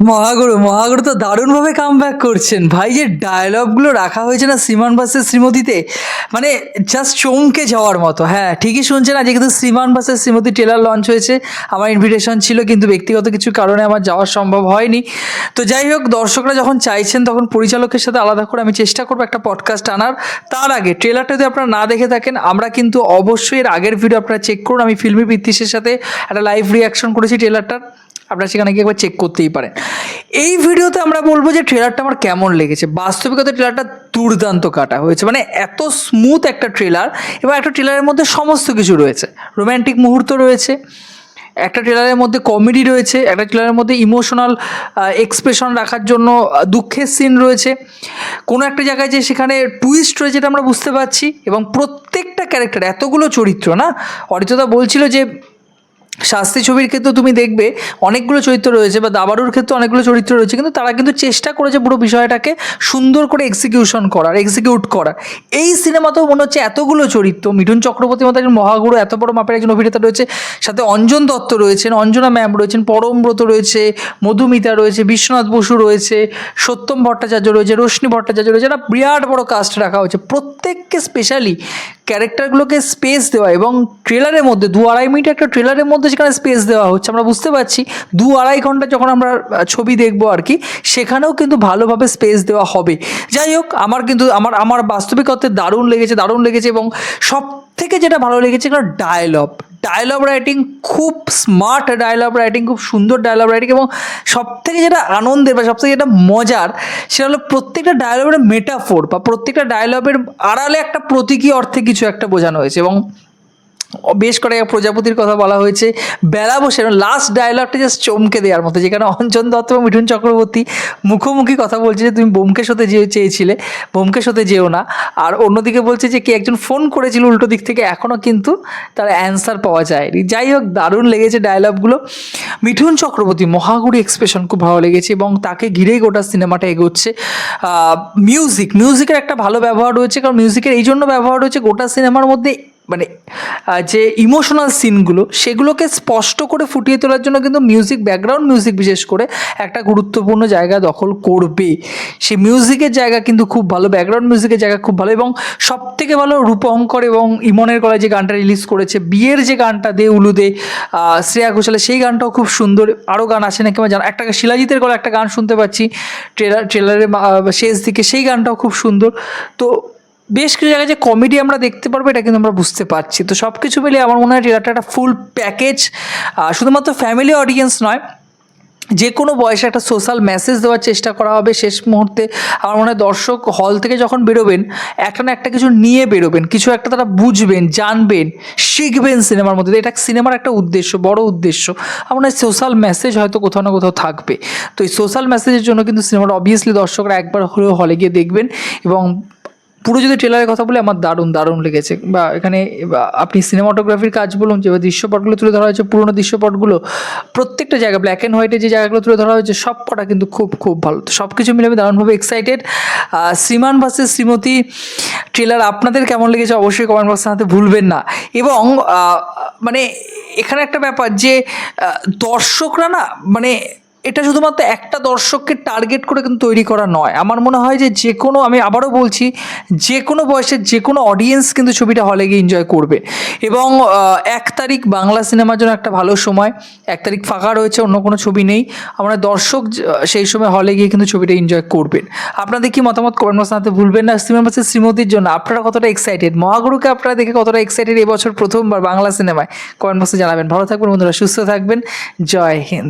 মহাগুরু মহাগুরু তো দারুণভাবে come back করছেন। ভাই যে ডায়লগগুলো রাখা হয়েছে না শ্রীমান বাসের শ্রীমতীতে? মানে জাস্ট চমকে যাওয়ার মতো। হ্যাঁ ঠিকই শুনছেন আজকে কিন্তু শ্রীমান বাসের শ্রীমতী ট্রেলার লঞ্চ হয়েছে। আমার ইনভিটেশন ছিল কিন্তু ব্যক্তিগত কিছু কারণে আমার যাওয়া সম্ভব হয়নি। তো যাই হোক, দর্শকরা যখন চাইছেন তখন পরিচালকের সাথে আলাদা করে আমি চেষ্টা করব একটা পডকাস্ট আনার। তার আগে ট্রেলারটা যদি আপনারা না দেখে থাকেন, আমরা কিন্তু অবশ্যই এর আগের ভিডিও আপনারা চেক করুন। আমি ফিল্মি বৃত্তিশের সাথে একটা লাইভ রিয়াকশন করেছি ট্রেলারটার আপনারা সেখানে গিয়ে একবার চেক করতেই পারেন। এই ভিডিওতে আমরা বলব যে ট্রেলারটা আমার কেমন লেগেছে। বাস্তবিকতা ট্রেলারটা দুর্দান্ত কাটা হয়েছে। মানে এত স্মুথ একটা ট্রেলার এবং একটা ট্রেলারের মধ্যে সমস্ত কিছু রয়েছে। রোম্যান্টিক মুহূর্ত রয়েছে, একটা ট্রেলারের মধ্যে কমেডি রয়েছে, একটা ট্রেলারের মধ্যে ইমোশনাল এক্সপ্রেশন রাখার জন্য দুঃখের সিন রয়েছে। কোনো একটা জায়গায় যে সেখানে টুইস্ট রয়েছে যেটা আমরা বুঝতে পারছি এবং প্রত্যেকটা ক্যারেক্টার এতগুলো চরিত্র না? অরিতদা বলছিল যে শাস্তি ছবির ক্ষেত্রে তুমি দেখবে অনেকগুলো চরিত্র রয়েছে বা দাবারুর ক্ষেত্রে অনেকগুলো চরিত্র রয়েছে, কিন্তু তারা কিন্তু চেষ্টা করেছে পুরো বিষয়টাকে সুন্দর করে এক্সিকিউশন করার এক্সিকিউট করার। এই সিনেমাতেও মনে হচ্ছে এতগুলো চরিত্র, মিঠুন চক্রবর্তী মতো একজন মহাগুরু, এত বড় মাপের একজন অভিনেতা রয়েছে, সাথে অঞ্জন দত্ত রয়েছেন, অঞ্জনা ম্যাম রয়েছেন পরমব্রত রয়েছে, মধুমিতা রয়েছে, বিশ্বনাথ বসু রয়েছে, সত্যম ভট্টাচার্য রয়েছে রোশনি ভট্টাচার্য রয়েছে, একটা বিরাট বড় কাস্ট রাখা হয়েছে। প্রত্যেককে স্পেশালি ক্যারেক্টারগুলোকে স্পেস দেওয়া এবং ট্রেলারের মধ্যে দু আড়াই মিনিট একটা ট্রেলারের মধ্যে সেখানে স্পেস দেওয়া হচ্ছে, আমরা বুঝতে পারছি। দু আড়াই ঘণ্টা যখন আমরা ছবি দেখব আর কি, সেখানেও কিন্তু ভালোভাবে স্পেস দেওয়া হবে। যাই হোক, আমার কিন্তু, আমার আমার বাস্তবিকতে দারুণ লেগেছে দারুণ লেগেছে এবং সব থেকে যেটা ভালো লেগেছে কারণ ডায়লগ ডায়লগ রাইটিং খুব স্মার্ট ডায়লগ রাইটিং খুব সুন্দর ডায়লগ রাইটিং এবং সব থেকে যেটা আনন্দের বা সবথেকে যেটা মজার সেটা হলো প্রত্যেকটা ডায়লগের মেটাফোর বা প্রত্যেকটা ডায়লগের আড়ালে একটা প্রতীকী অর্থে কিছু একটা বোঝানো হয়েছে এবং বেশ কয়েক প্রজাপতির কথা বলা হয়েছে। বেলা বসে লাস্ট ডায়লগটা জাস্ট চমকে দেওয়ার মতো, যেখানে অঞ্জন দত্ত এবং মিঠুন চক্রবর্তী মুখোমুখি কথা বলছে যে, তুমি বোমকেশ হতে যে চেয়েছিলে, বোমকেশ হতে যেও না। আর অন্যদিকে বলছে যে, কে একজন ফোন করেছিল উল্টো দিক থেকে এখনও কিন্তু তার অ্যান্সার পাওয়া যায়নি। যাই হোক, দারুণ লেগেছে ডায়লগগুলো মিঠুন চক্রবর্তী মহাগুড়ি এক্সপ্রেশন খুব ভালো লেগেছে এবং তাকে ঘিরেই গোটা সিনেমাটা এগোচ্ছে। মিউজিক মিউজিকের একটা ভালো ব্যবহার রয়েছে, কারণ মিউজিকের এই জন্য ব্যবহার রয়েছে, গোটা সিনেমার মধ্যে মানে যে ইমোশনাল সিনগুলো সেগুলোকে স্পষ্ট করে ফুটিয়ে তোলার জন্য কিন্তু মিউজিক ব্যাকগ্রাউন্ড মিউজিক বিশেষ করে একটা গুরুত্বপূর্ণ জায়গা দখল করবে। সে মিউজিকের জায়গা কিন্তু খুব ভালো ব্যাকগ্রাউন্ড মিউজিকের জায়গা খুব ভালো এবং সব থেকে ভালো রূপঙ্কর এবং ইমনের গলায় যে গানটা রিলিজ করেছে, বিয়ের যে গানটা দে উলু দে শ্রেয়া ঘোষালের সেই গানটাও খুব সুন্দর। আরও গান আছে নাকি আমার জানা, একটা শিলাজিতের গলা একটা গান শুনতে পাচ্ছি ট্রেলার ট্রেলারের শেষ দিকে সেই গানটাও খুব সুন্দর। তো বেশ কিছু জায়গায় যে কমেডি আমরা দেখতে পারব, এটা কিন্তু আমরা বুঝতে পারছি। তো সব কিছু মিলিয়ে আমার মনে হয় ট্রেলারটা একটা ফুল প্যাকেজ শুধুমাত্র ফ্যামিলি অডিয়েন্স নয় যে কোনো বয়সে একটা সোশ্যাল মেসেজ দেওয়ার চেষ্টা করা হবে শেষ মুহূর্তে। আমার মনে হয় দর্শক হল থেকে যখন বেরোবেন, একটা না একটা কিছু নিয়ে বেরোবেন, কিছু একটা তারা বুঝবেন, জানবেন, শিখবেন সিনেমার মধ্যে। এটা সিনেমার একটা উদ্দেশ্য, বড় উদ্দেশ্য। আমার মনে হয় সোশ্যাল মেসেজ হয়তো কোথাও না কোথাও থাকবে। তো এই সোশ্যাল মেসেজের জন্য কিন্তু সিনেমাটা অবভিয়াসলি দর্শকরা একবার হলেও হলে গিয়ে দেখবেন এবং পুরো যদি ট্রেলারের কথা বলে, আমার দারুণ দারুণ লেগেছে। বা এখানে আপনি সিনেমাটোগ্রাফির কাজ বলুন, যে দৃশ্যপটগুলো তুলে ধরা হয়েছে, পুরোনো দৃশ্যপটগুলো, প্রত্যেকটা জায়গা ব্ল্যাক অ্যান্ড হোয়াইটে যে জায়গাগুলো তুলে ধরা হয়েছে, সব কটা কিন্তু খুব খুব ভালো। সব কিছু মিলে আমি দারুণভাবে excited Shriman versus Shrimati trailer আপনাদের কেমন লেগেছে অবশ্যই কমেন্ট বক্সে জানাতে ভুলবেন না। এবং মানে এখানে একটা ব্যাপার যে দর্শকরা না মানে এটা শুধুমাত্র একটা দর্শককে টার্গেট করে কিন্তু তৈরি করা নয়। আমার মনে হয় যে যে কোনো আমি আবারও বলছি যে কোনো বয়সের যে কোনো অডিয়েন্স কিন্তু ছবিটা হলে গিয়ে এনজয় করবে। এবং এক তারিখ বাংলা সিনেমার জন্য একটা ভালো সময়। এক তারিখ ফাঁকা রয়েছে, অন্য কোনো ছবি নেই। আমরা দর্শক সেই সময় হলে গিয়ে কিন্তু ছবিটা এনজয় করবেন। আপনাদের কি মতামত কমেন্ট বক্স জানাতে ভুলবেন না। সিনেমা বাসের শ্রীমতির জন্য আপনারা কতটা এক্সাইটেড মহাগুরুকে আপনারা দেখে কতটা এক্সাইটেড এবছর প্রথমবার বাংলা সিনেমায় কমেন্ট বক্সে জানাবেন। ভালো থাকবেন বন্ধুরা, সুস্থ থাকবেন। জয় হিন্দ।